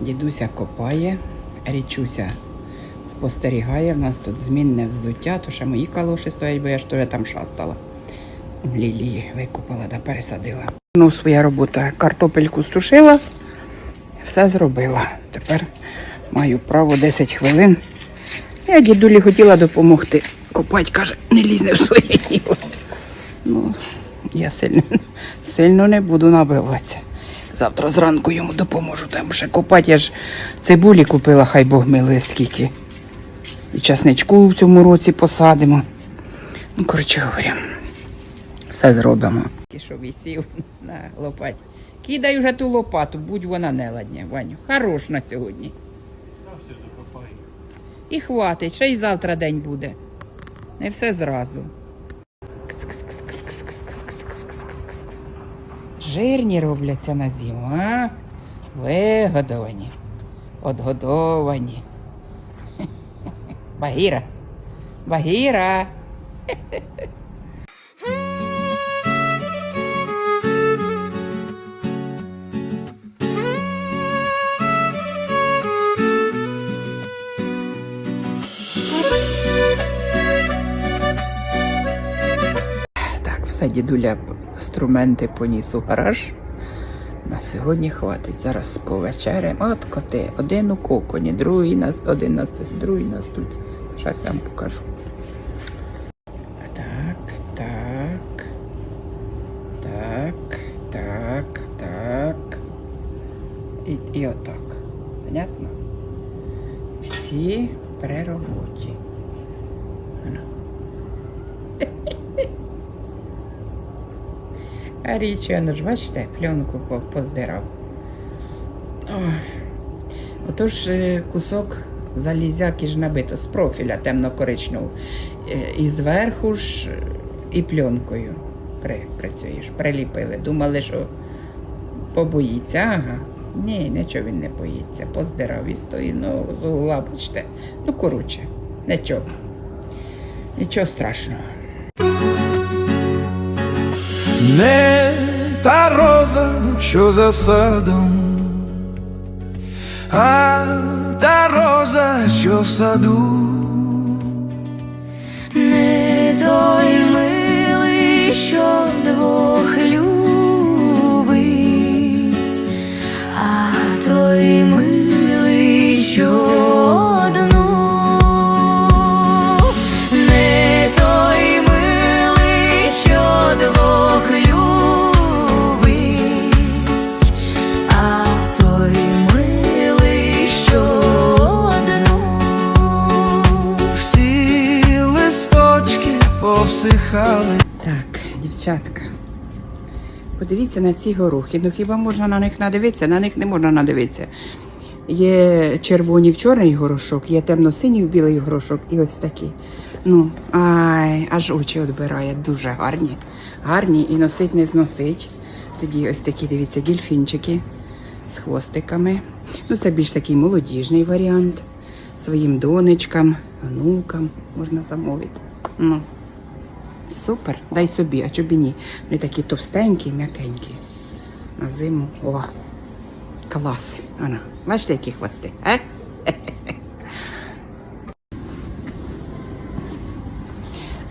Дідуся копає, річуся спостерігає. В нас тут змінне взуття, то ще мої калоші стоять, бо я ж теж там шастала. Лілії викупила та пересадила. Ну, своя робота. Картопельку сушила, все зробила. Тепер маю право 10 хвилин. Я дідулі хотіла допомогти. Копать, каже, не лізне в своє діло. Ну, я сильно, сильно не буду набиватися. Завтра зранку йому допоможу там ще копати. Я ж цибулі купила, хай Бог милує скільки. І часничку в цьому році посадимо. Ну, коротше говоря, все зробимо. Що висів на лопаті. Кидай вже ту лопату, будь вона неладня, Ваню. Хорош на сьогодні. І хватить, ще й завтра день буде. Не все зразу. Жирні робляться на зиму, а? Вигодовані, одгодовані. Багіра. Багіра. Так, все, дідуля інструменти поніс у гараж. На сьогодні хватить. Зараз повечеряємо. От коти. Один у коконі, другий нас, один на столі, другий на стулі. Зараз я вам покажу. Так, так. Так, так, так. І, і отак. Понятно? Всі при роботі. Ано. А річ, ж, бачите, пленку поздирав. Отож, е, кусок залізяки ж набито з профіля темно-коричневого. Е, І зверху ж е, і пленкою при, працюєш, приліпили. Думали, що побоїться. Ага. Ні, нічого він не боїться. Поздирав із тої ну, з угла, бачите. Ну, коротше, нічого. Нічого страшного. Не та роза, що за садом, а та роза, що в саду. Не той милий, що двох любить, повсихали. Так, дівчатка. Подивіться на ці горохи. Ну хіба можна на них надивитися? На них не можна надивитися. Є червоні в чорний горошок, є темно-синій в білий горошок і ось такі. Ну, ай, аж очі відбирає. Дуже гарні. Гарні і носить не зносить. Тоді ось такі, дивіться, дільфінчики з хвостиками. Ну, це більш такий молодіжний варіант. Своїм донечкам, внукам можна замовити. Ну, Супер, дай собі, а чобі ні. Вони такі товстенькі, м'якенькі. На зиму. О, клас. Ано, бачите, які хвости, а?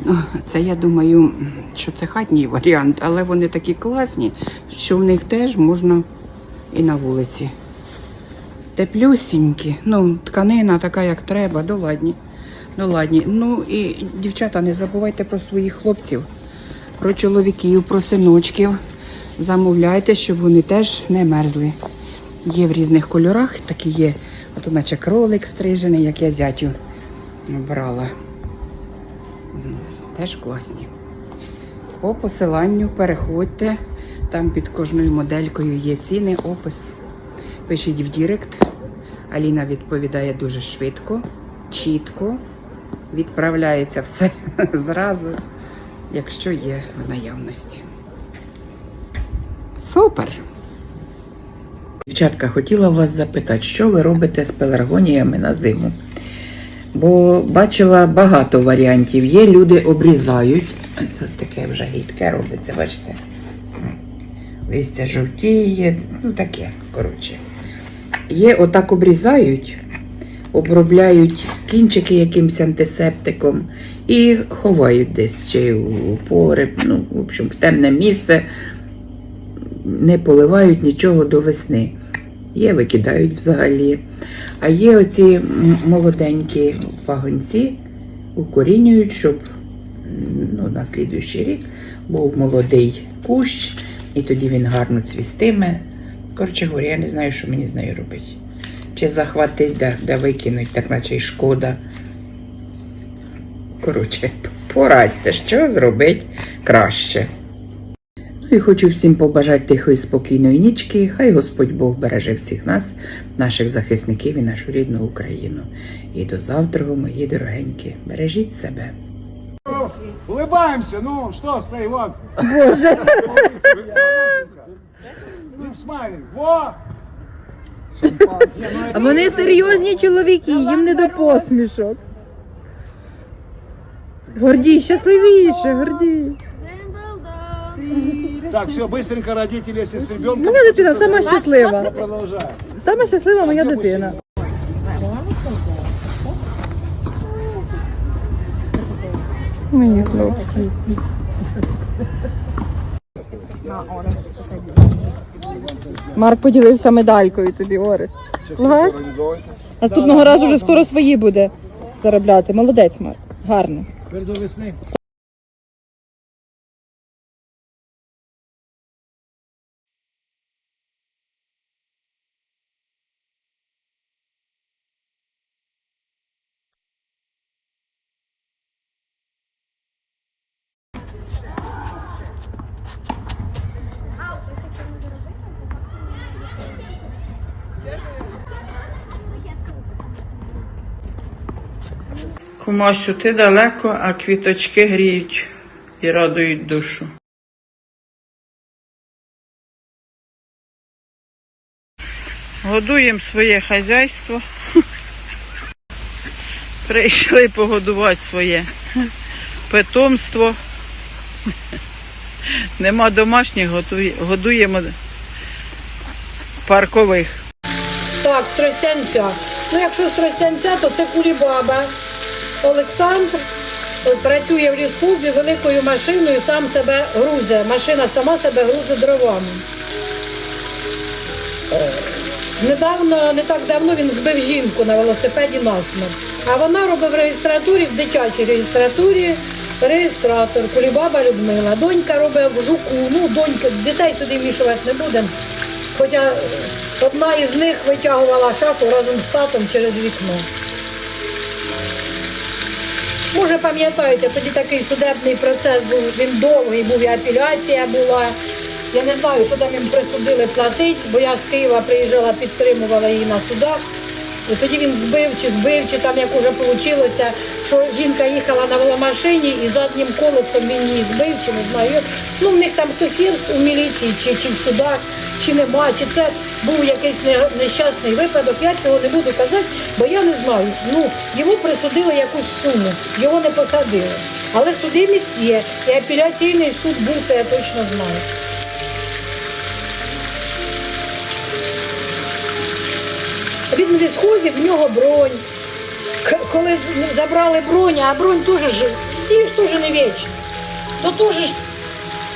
Ну, це я думаю, що це хатній варіант, але вони такі класні, що в них теж можна і на вулиці. Теплюсінькі, ну, тканина така, як треба, доладні. Доладні. Ну і дівчата, не забувайте про своїх хлопців, про чоловіків, про синочків. Замовляйте, щоб вони теж не мерзли. Є в різних кольорах, такі є. От наче кролик стрижений, як я зятю брала. Теж класні. По посиланню переходьте. Там під кожною моделькою є ціни, опис. Пишіть в Дірект. Аліна відповідає дуже швидко, чітко. Відправляється все зразу, якщо є в наявності. Супер! Дівчатка, хотіла вас запитати, що ви робите з пеларгоніями на зиму? Бо бачила багато варіантів. Є люди обрізають. Це таке вже гідке робиться, бачите? Листя жовтіє, ну таке, коротше. Є отак обрізають, обробляють кінчики якимось антисептиком і ховають десь чи у погреб, ну, в общем, в темне місце, не поливають нічого до весни. Є, викидають взагалі. А є оці молоденькі пагонці, укорінюють, щоб ну, на слідуючий рік був молодий кущ, і тоді він гарно цвістиме. Коротше говоря, я не знаю, що мені з нею робити. Чи захватить, де, де викинуть, так наче й шкода. Коротше, порадьте, що зробити краще. Ну і хочу всім побажати тихої спокійної нічки. Хай Господь Бог береже всіх нас, наших захисників і нашу рідну Україну. І до завтра, мої дорогенькі. Бережіть себе. Улыбаемся, ну что, стой, вот. Боже. Ну, смайлик, во! Ну, А вони серйозні чоловіки, їм не до посмішок. Гордій, щасливіше, Гордій. Так, все, быстренько родители, если с ребенком. Моя дитина сама щаслива. Продолжаем. Сама щаслива моя дитина. Мої хлопці. Марк поділився медалькою тобі, Ори. Ага. Наступного разу вже скоро свої буде заробляти. Молодець, Марк. Гарно. Теперь до весны. Кумасю, ти далеко, а квіточки гріють і радують душу. Годуємо своє хазяйство. Прийшли погодувати своє питомство. Нема домашніх, годуємо паркових. Так, з Ну, якщо з то це Кулібаба. Олександр е, працює в лісклубі великою машиною, сам себе грузе. Машина сама себе грузе дровами. Е, Недавно, не так давно він збив жінку на велосипеді насмерть. А вона робить в реєстратурі, в дитячій реєстратурі, реєстратор, Кулібаба Людмила. Донька робить в жуку. Ну, донька, дітей сюди вмішувати не будемо. Хоча е, одна із них витягувала шафу разом з татом через вікно. Може, пам'ятаєте, тоді такий судебний процес був, він довгий був, і апеляція була. Я не знаю, що там їм присудили платити, бо я з Києва приїжджала, підтримувала її на судах. І тоді він збив чи збив, чи там як уже вийшло, що жінка їхала на веломашині і заднім колесом він її збив, чи не знаю. Ну, в них там хтось є у міліції, чи, чи в судах, чи нема, чи це був якийсь нещасний випадок. Я цього не буду казати, бо я не знаю. Ну, йому присудили якусь суму, його не посадили. Але судимість є, і апеляційний суд був, це я точно знаю. Він в лісхозі, в нього бронь. Коли забрали броню, а бронь теж ж, її ж теж не вічно. То теж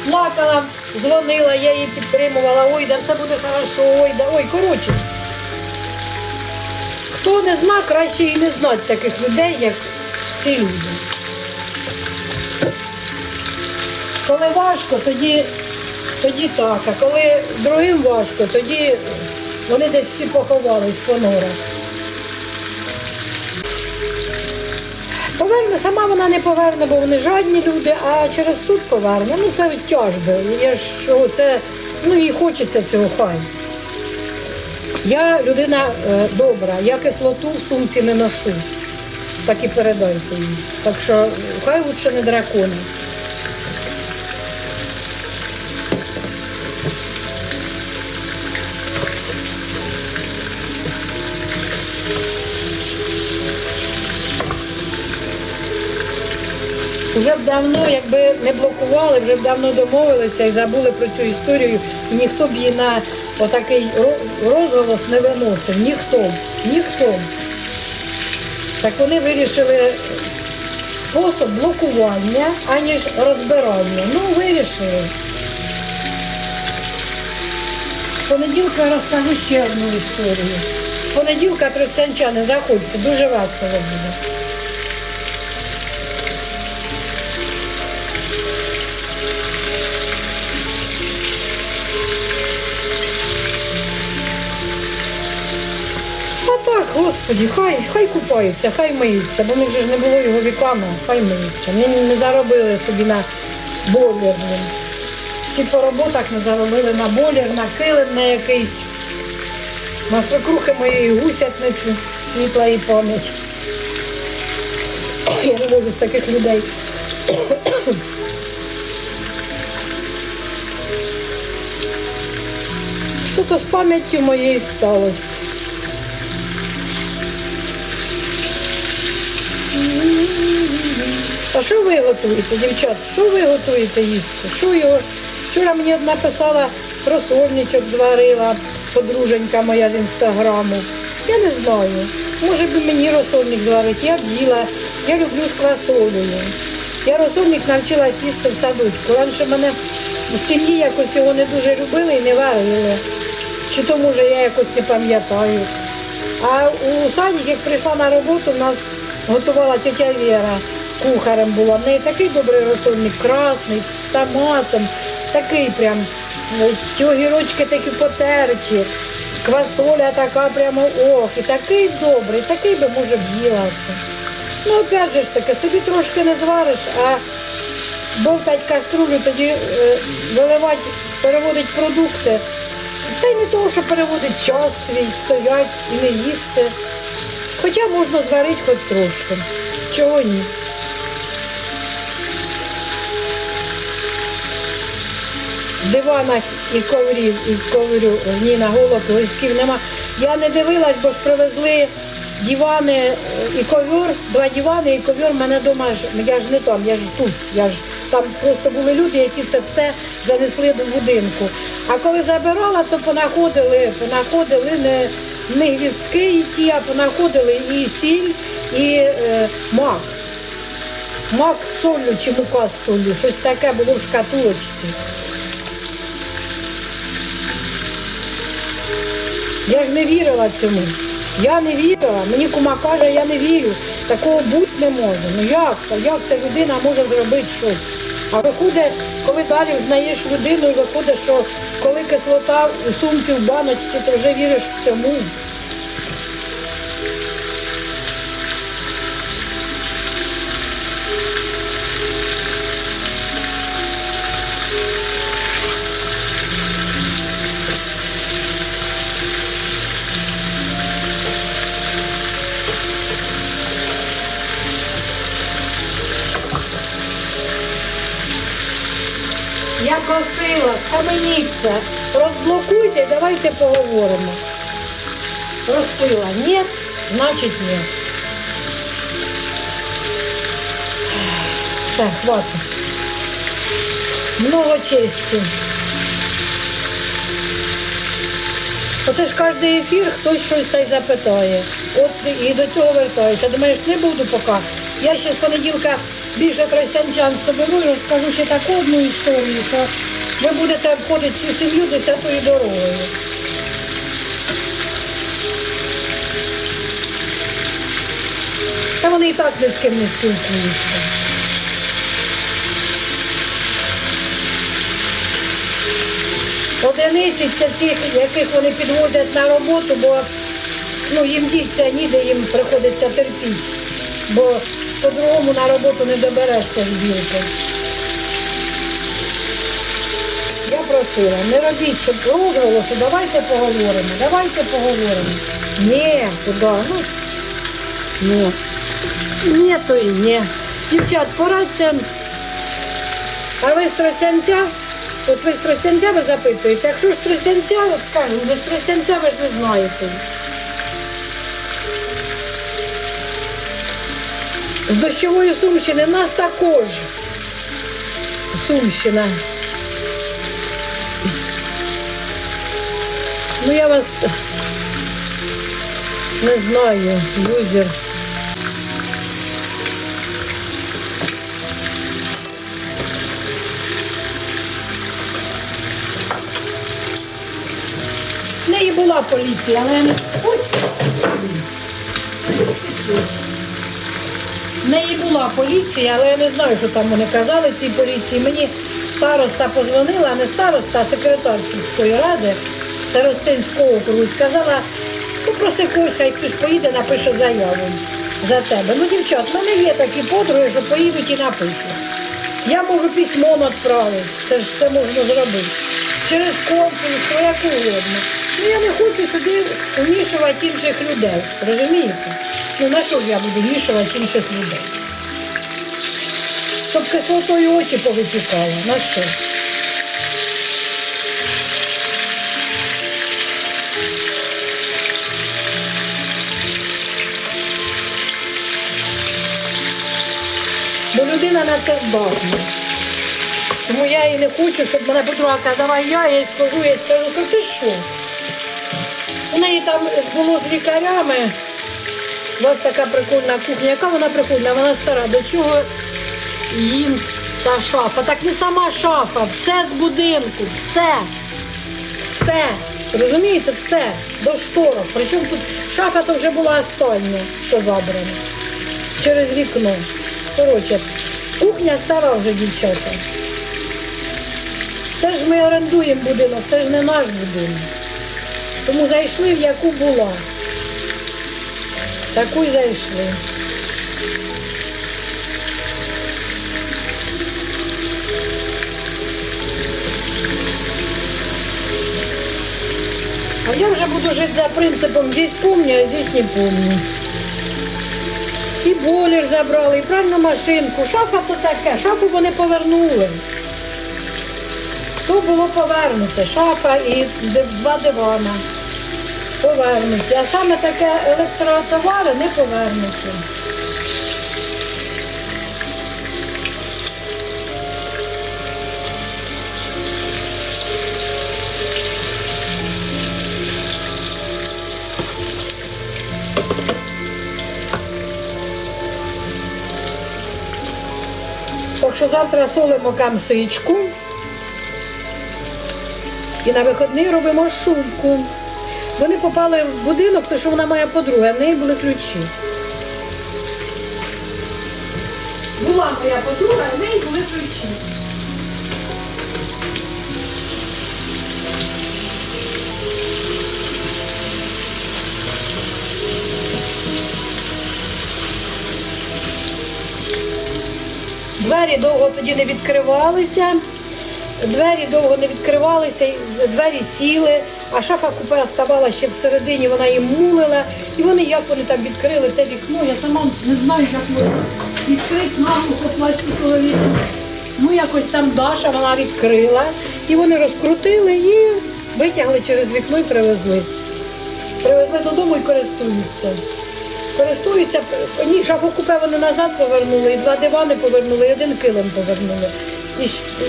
плакала, дзвонила, я її підтримувала, ой, да все буде хорошо, ой, да, ой, коротше. Хто не зна, краще і не знати таких людей, як ці люди. Коли важко, тоді, тоді так, а коли другим важко, тоді вони десь всі поховались по норах. Поверне, сама вона не поверне, бо вони жадні люди, а через суд поверне. Ну це тяжби. Я ж що це, ну їй хочеться цього хай. Я людина е, добра, я кислоту в сумці не ношу. Так і передайте їй. Так що хай лучше не дракони. Вже б давно, якби не блокували, вже б давно домовилися і забули про цю історію, і ніхто б її на отакий розголос не виносив. Ніхто. Ніхто. Так вони вирішили спосіб блокування, аніж розбирання. Ну, вирішили. З понеділка розкажу ще одну історію. З понеділка тростянчани, заходьте, дуже весело буде. Господі, хай, хай купаються, хай миються, бо в них ж не було його віками, хай миються. Не, не заробили собі на блін. Всі по роботах не заробили на бойлер, на килим на якийсь. На свекрухи моєї гусятницю, світла і пам'ять. Я не можу з таких людей. Що-то з пам'яттю моєю сталося. А що ви готуєте, дівчат? Що ви готуєте їсти? Що його? Вчора мені одна писала розсольничок зварила, подруженька моя з інстаграму. Я не знаю. Може би мені розсольник зварити. Я б їла. Я люблю з квасолею. Я розсольник навчилась їсти в садочку. Раніше мене в сім'ї якось його не дуже любили і не варили. Чи то може я якось не пам'ятаю. А у садик, як прийшла на роботу, в нас готувала тетя Віра, кухарем була. В неї такий добрий розсольник, красний, з томатом, такий прям, е, ті огірочки такі потерчі, квасоля така прямо ох, і такий добрий, такий би може б. Ну, опять же ж таки, собі трошки не звариш, а бовтать каструлю, тоді е, виливати, переводить продукти. Й не того, що переводить час свій, стоять і не їсти. Хоча можна зварити хоч трошки. Чого ні? Диванах і коврів, і коврю ні на голод, листків нема. Я не дивилась, бо ж привезли дивани е, і ковер, два дивани і ковер в мене вдома. Я ж не там, я ж тут. Я ж там просто були люди, які це все занесли до будинку. А коли забирала, то понаходили, понаходили не, не гвіздки і ті, а понаходили і сіль, і е, мак. Мак з солью чи мука з солью, щось таке було в шкатулочці. Я ж не вірила цьому. Я не вірила. Мені кума каже, я не вірю. Такого бути не може. Ну як? Як ця людина може зробити щось? А виходить, коли далі знаєш людину, виходить, що коли кислота у сумці в баночці, то вже віриш в Я просила, схаменіться, розблокуйте, давайте поговоримо. Просила, ні, значить ні. Так, хватить. Много честі. Оце ж кожен ефір хтось щось та й запитає. От і до цього вертаюся. Думаєш, не буду поки. Я ще з понеділка більше тростянчан соберу і розкажу ще таку одну історію, що ви будете обходити цю сім'ю десятою дорогою. Та вони і так ні з ким не спілкуються. Одиниці це тих, яких вони підвозять на роботу, бо ну, їм діться ніде їм приходиться терпіти, бо по-другому на роботу не доберешся з білки. Я просила, не робіть, щоб розголосу, давайте поговоримо, давайте поговоримо. Ні, туди, ну, ні. Ні, то і ні. Дівчат, порадьте. А ви з Тростянця? От ви з Тростянця ви запитуєте. Якщо ж Тростянця, от ви з Тростянця ви ж не знаєте. З дощової Сумщини нас також. Сумщина. Ну я вас не знаю, юзер. В неї була поліція, але не Ой! В неї була поліція, але я не знаю, що там вони казали цій поліції. Мені староста позвонила, не староста, а секретар сільської ради Старостинського округу сказала, попроси когось, хай хтось поїде, напише заяву за тебе. Ну, дівчат, в мене є такі подруги, що поїдуть і напишуть. Я можу письмом відправити, це ж це можна зробити. Через консульство, як угодно. Ну я не хочу сюди вмішувати інших людей. Розумієте? Ну на що ж я буду вмішувати інших людей? Щоб кислотою очі повитікали. На що? Бо людина на це здатна. Тому я і не хочу, щоб мене подруга каже, давай я, їй скажу, я скажу, то ти що? У неї там було з лікарями. У вас така прикольна кухня. Яка вона прикольна? Вона стара. До чого їм та шафа? Так не сама шафа, все з будинку, все. Все. Розумієте, все. До шторок. Причому тут шафа то вже була остання, що забрана. Через вікно. Коротше, кухня стара вже дівчата. Це ж ми орендуємо будинок, це ж не наш будинок. Тому зайшли в яку була. Таку й зайшли. А я вже буду жити за принципом здесь помню, а здесь не помню. І болір забрали, і пральну машинку. Шафа то таке, шафу вони повернули. То було повернуте, шафа і два дивана. Повернуті. А саме таке електротовари не повернуті. Так що завтра солимо камсичку. І на вихідний робимо шубку. Вони попали в будинок, тому що вона моя подруга, в неї були ключі. Була моя подруга, в неї були ключі. Двері довго тоді не відкривалися. Двері довго не відкривалися, двері сіли, а шафа купе ставала ще всередині, вона їм мулила. І вони як вони там відкрили те вікно, я сама не знаю, як можна відкрити наглухо пластикове вікно. Ну якось там Даша вона відкрила, і вони розкрутили і витягли через вікно і привезли. Привезли додому і користуються. Користуються, ні, шафокупе вони назад повернули, і два дивани повернули, і один килим повернули. І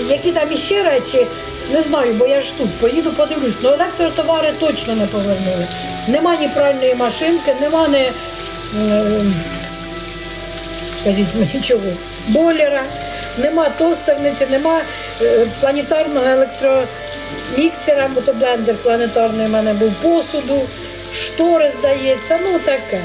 які там іще речі, не знаю, бо я ж тут поїду, подивлюсь. Ну електротовари точно не повернули. Нема ні пральної машинки, нема ні, е, скажіть мені чогось, бойлера, нема тостерниці, нема е, планетарного електроміксера, мотоблендер планетарний в мене був посуду, штори здається, ну таке.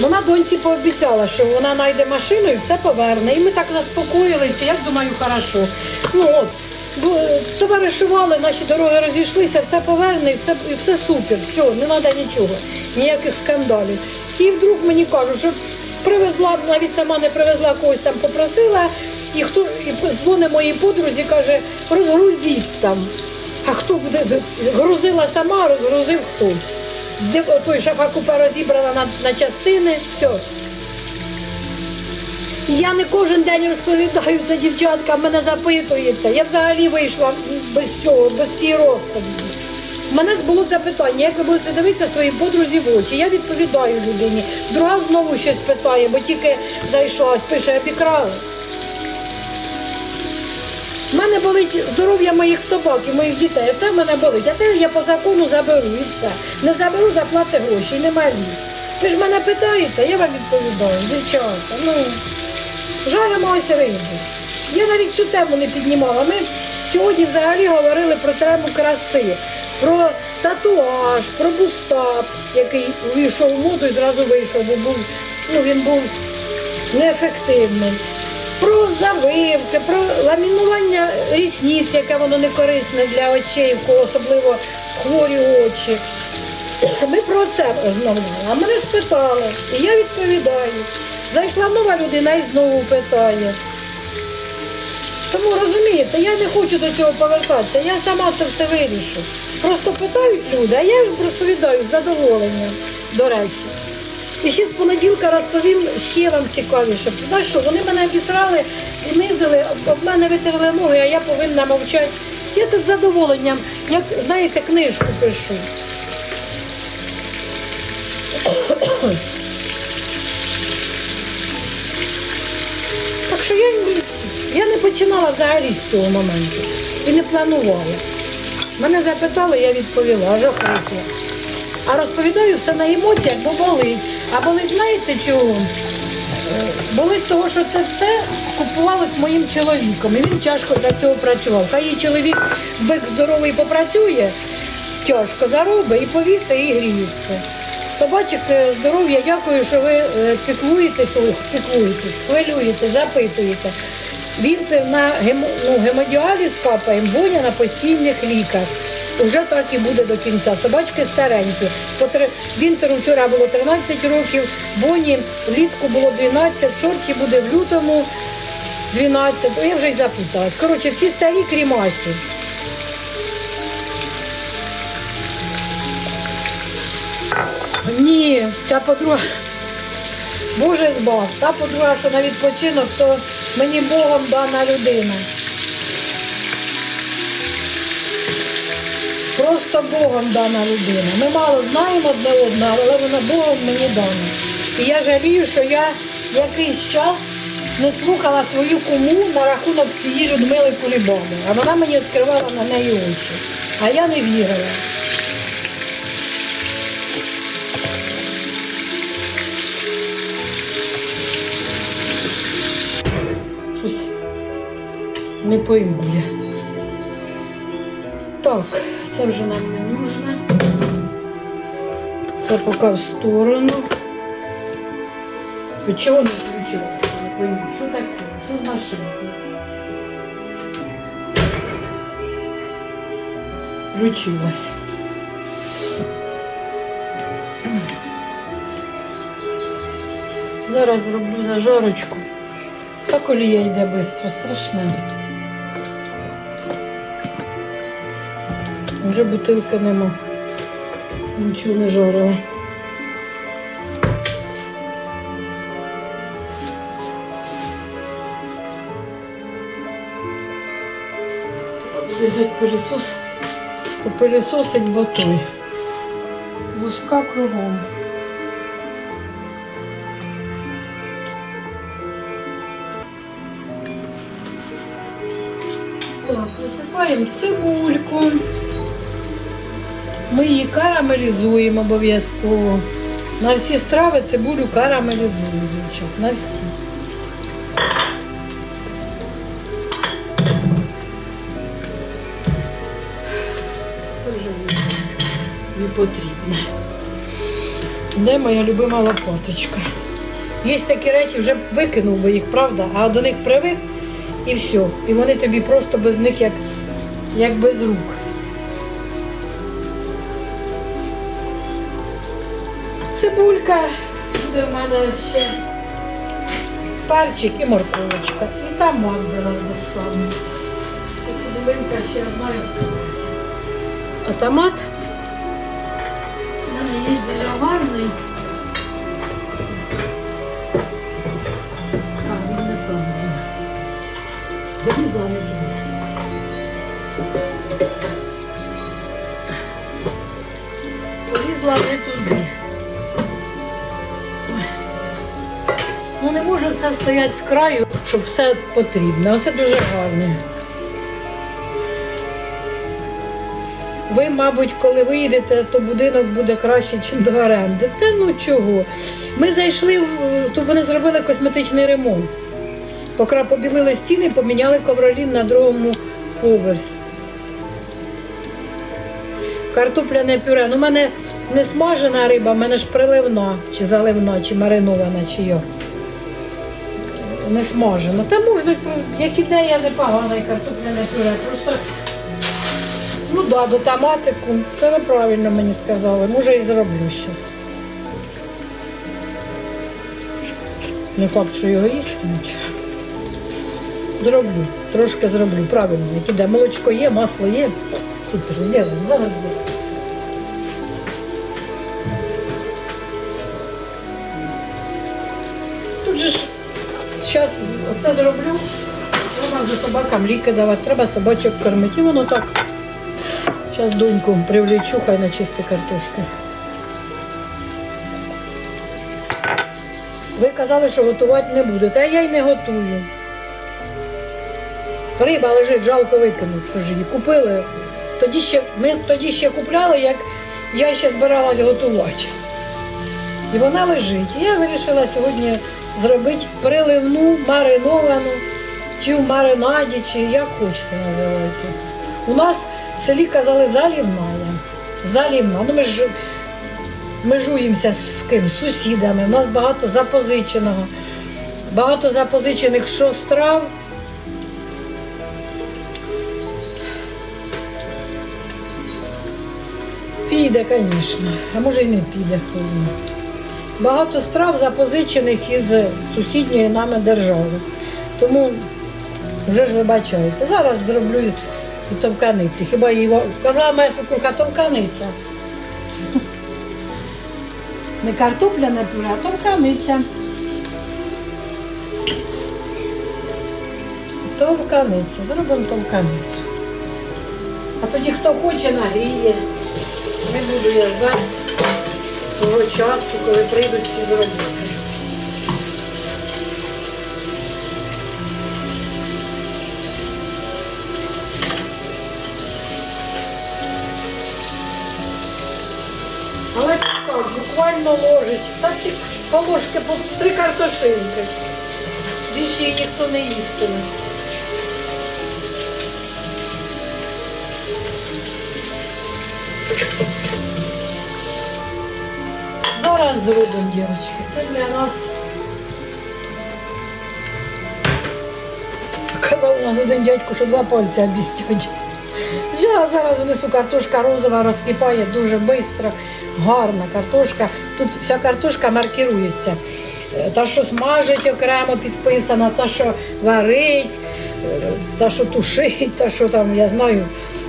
Вона доньці пообіцяла, що вона знайде машину і все поверне. І ми так заспокоїлися, я думаю, хорошо. Ну от, товаришували, наші дороги розійшлися, все поверне і все, і все супер, все, не треба нічого, ніяких скандалів. І вдруг мені кажуть, що привезла, навіть сама не привезла, когось там попросила, і хто і дзвонить моїй подрузі, каже, розгрузіть там. А хто буде? Грузила сама, розгрузив хтось. Той шафа купе розібрала на, на частини, все. Я не кожен день розповідаю це дівчатка, мене запитується. Я взагалі вийшла без цього, без цієї розповіді. мене було запитання, як ви будете дивитися своїй подрузі в очі. Я відповідаю людині. Друга знову щось питає, бо тільки зайшла, пише, обікрали. У мене болить здоров'я моїх собак і моїх дітей. Це в мене болить. А те я по закону заберу і все. Не заберу, заплати гроші, і нема. Ви ж мене питаєте, я вам відповідаю, дівчата. Ну, жаримо ось рибу. Я навіть цю тему не піднімала. Ми сьогодні взагалі говорили про тему краси, про татуаж, про бустап, який увійшов в моду і зразу вийшов, бо був, ну, він був неефективний. Про завивки, про ламінування рісниць, яке воно не корисне для очей, особливо хворі очі. Ми про це розмовляли. А мене спитали, і я відповідаю. Зайшла нова людина і знову питає. Тому розумієте, я не хочу до цього повертатися, я сама це все вирішу. Просто питають люди, а я їм розповідаю з задоволенням, до речі. І ще з понеділка розповім ще вам цікавіше. Знаєш що, вони мене обісрали, унизили, об мене витерли ноги, а я повинна мовчати. Я це з задоволенням, як знаєте, книжку пишу. Так що я, я не починала взагалі з цього моменту і не планувала. Мене запитали, я відповіла, охрипла. А розповідаю все на емоціях, бо болить. А болить, знаєте чого? Болить того, що це все купувалось моїм чоловіком. І він тяжко для цього працював. Хай її чоловік бик здоровий попрацює, тяжко заробить і повісить, і гріється. Собачок е, здоров'я, дякую, що ви е, піклуєтесь, піклуєтесь, хвилюєте, запитуєте. Він це на ну, гемодіаліз капає, Боня на постійних ліках. Уже так і буде до кінця. Собачки старенькі. Вінтеру вчора було 13 років, Боні влітку було 12, Шорті буде в лютому 12. Я вже й запуталась. Коротше, всі старі крім Асі. Ні, ця подруга. Боже збав, та подруга, що на відпочинок, то мені Богом дана людина. Просто Богом дана людина. Ми мало знаємо одне одного, але вона Богом мені дана. І я жалію, що я якийсь час не слухала свою куму на рахунок цієї Людмили Кулібаби. А вона мені відкривала на неї очі. А я не вірила. Щось не пойму я. Так, це вже нам не нужно. Це поки в сторону. Ви чого не включила? Не пойму. Що таке? Що з машинкою? Включилась. Зараз зроблю зажарочку. Так олія йде швидко, страшне. Вже бутилка нема. Нічого не жарила. Взять пилісос, то пилісосить ботой. Луска кругом. Так, висипаємо цибульку. Ми її карамелізуємо обов'язково. На всі страви цибулю карамелізуємо, дівчат, на всі. Це вже не- не потрібне. Де моя любима лопаточка? Є такі речі, вже викинув би їх, правда, а до них привик і все. І вони тобі просто без них як, як без рук. Цибулька, сюди в мене ще перчик і морковочка. І там зараз достану. І цибулинка ще одна і осталася. А томат у мене є біля А, стоять з краю, щоб все потрібне. Оце дуже гарне. Ви, мабуть, коли виїдете, то будинок буде краще, ніж до оренди. Та ну чого? Ми зайшли, тут вони зробили косметичний ремонт. Покра побілили стіни, поміняли ковролін на другому поверсі. Картопляне пюре. Ну, у мене не смажена риба, в мене ж приливна, чи заливна, чи маринована, чи як. Не смажена. Та можна, як ідея непогана, і картопляне пюре. Просто, ну да, до томатику. Це ви правильно мені сказали. Може і зроблю зараз. Не факт, що його їстимуть. Зроблю, трошки зроблю, правильно. Як іде. Молочко є, масло є. Супер, зроблю. Зараз зроблю. Зараз оце зроблю. Треба вже собакам ліки давати, треба собачок кормити. І воно так. Зараз доньку привлічу, хай начисти картошки. Ви казали, що готувати не будете, а я й не готую. Риба лежить, жалко викинути, що ж її купили. Тоді ще, ми тоді ще купляли, як я ще збиралась готувати. І вона лежить. І я вирішила сьогодні зробити приливну, мариновану, чи в маринаді, чи як хочете називати. У нас в селі казали залівна. Залівна. Ну ми ж межуємося з ким? З сусідами. У нас багато запозиченого. Багато запозичених що страв. Піде, звісно, а може й не піде, хто знає. Багато страв запозичених із сусідньої нами держави. Тому вже ж вибачаєте. Зараз зроблю товканиці. Хіба її казала моя свекруха товканиця. Не картопляне пюре, а товканиця. Товканиця. Зробимо товканицю. А тоді хто хоче нагріє. Не буду я ждати того часу, коли прийдуть всі з роботи. Але так, буквально ложить. Так і по ложки по три картошинки. Більше її ніхто не їстиме. Зараз зробимо, дівчатки. Це для нас. Казав у нас один дядько, що два пальця обістять. Я зараз внесу картошка розова розкипає дуже швидко, гарна картошка. Тут вся картошка маркірується. Е, Та, що смажить окремо підписана, та, що варить, е, та, що тушить, та, що там, я знаю.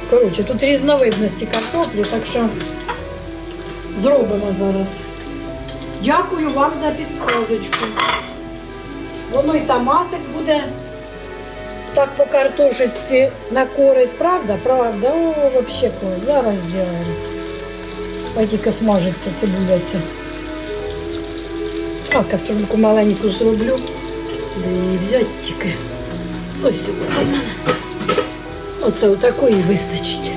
Коротше, тут різновидності картоплі, так що зробимо зараз. Дякую вам за підсказочку. Воно і томатик буде так по картошечці на користь, правда? Правда? О, вообще клас. Зараз зробимо. Ой, тільки смажиться, цибуляться. А, каструльку маленьку зроблю. Де її взяти тільки. Ось в мене. Оце отакої вистачить.